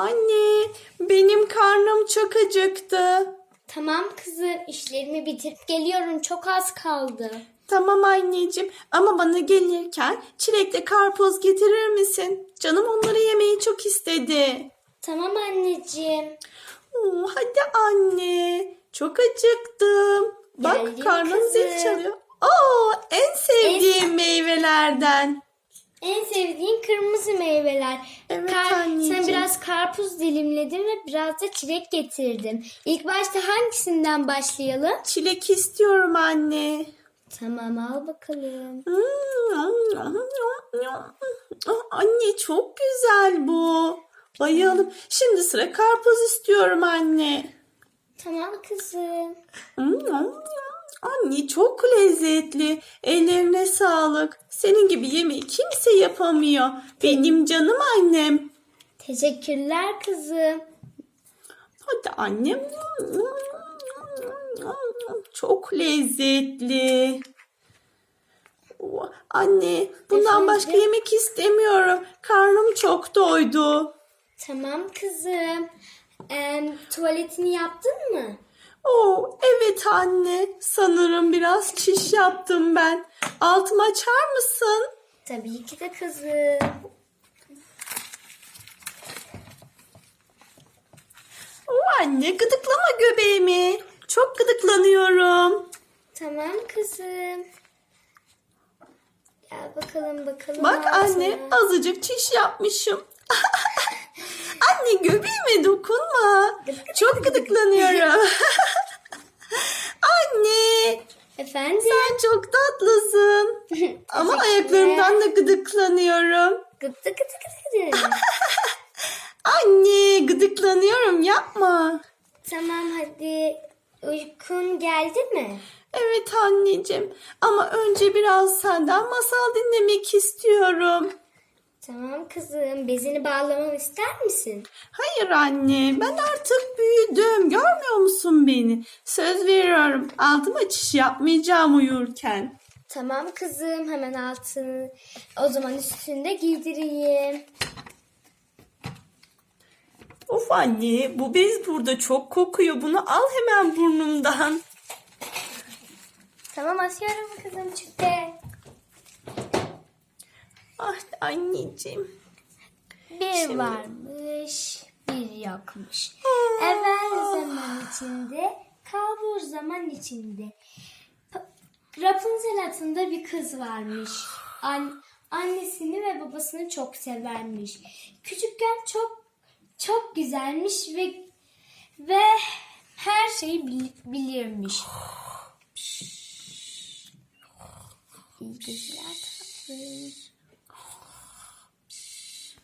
Anne, benim karnım çok acıktı. Tamam kızım işlerimi bitirip geliyorum çok az kaldı. Tamam anneciğim ama bana gelirken çilekle karpuz getirir misin? Canım onları yemeyi çok istedi. Tamam anneciğim. Oo, hadi anne. Çok acıktım. Bak Geldim karnım zil kızım. çalıyor. Oo, en sevdiğim meyvelerden. En sevdiğin kırmızı meyveler. Evet biraz karpuz dilimledin ve biraz da çilek getirdim. İlk başta hangisinden başlayalım? Çilek istiyorum anne. Tamam al bakalım. Anne çok güzel bu. Bayıldım. Şimdi sıra karpuz istiyorum anne. Tamam kızım. Anne çok lezzetli. Ellerine sağlık. Senin gibi yemeği kimse yapamıyor. Benim canım annem. Teşekkürler kızım. Hadi annem. Çok lezzetli. Anne, bundan Efendim? başka yemek istemiyorum. Karnım çok doydu. Tamam kızım. Em, tuvaletini yaptın mı? Oo, evet anne. Sanırım biraz çiş yaptım ben. Altımı açar mısın? Tabii ki de kızım. Oo, anne, gıdıklama göbeğimi. Çok gıdıklanıyorum. Tamam kızım. Gel bakalım bakalım. Bak altına. anne, azıcık çiş yapmışım. anne, göbeğime dokunma. Çok gıdıklanıyorum. anne, Efendim? sen çok tatlısın. Ama ayaklarımdan da gıdıklanıyorum. Gıdı gıdı gıdı gıdı. Anne, gıdıklanıyorum. Yapma. tamam hadi. Uykun geldi mi? Evet anneciğim ama önce biraz senden masal dinlemek istiyorum. Tamam kızım. Bezini bağlamamı ister misin? Hayır anne ben artık büyüdüm görmüyor musun beni? Söz veriyorum altıma açış yapmayacağım uyurken. Tamam kızım. Hemen altını o zaman üstünde giydireyim. Of anne bu bez burada çok kokuyor bunu al hemen burnumdan. Tamam asıyorum kızım çıktı. Ah anneciğim. Bir Şimdi- varmış, bir yokmuş. Evvel zaman içinde, kalbur zaman içinde. Rapunzel adında bir kız varmış. An- annesini ve babasını çok severmiş. Küçükken çok çok güzelmiş ve ve her şeyi bil- bilirmiş. İyi geceler.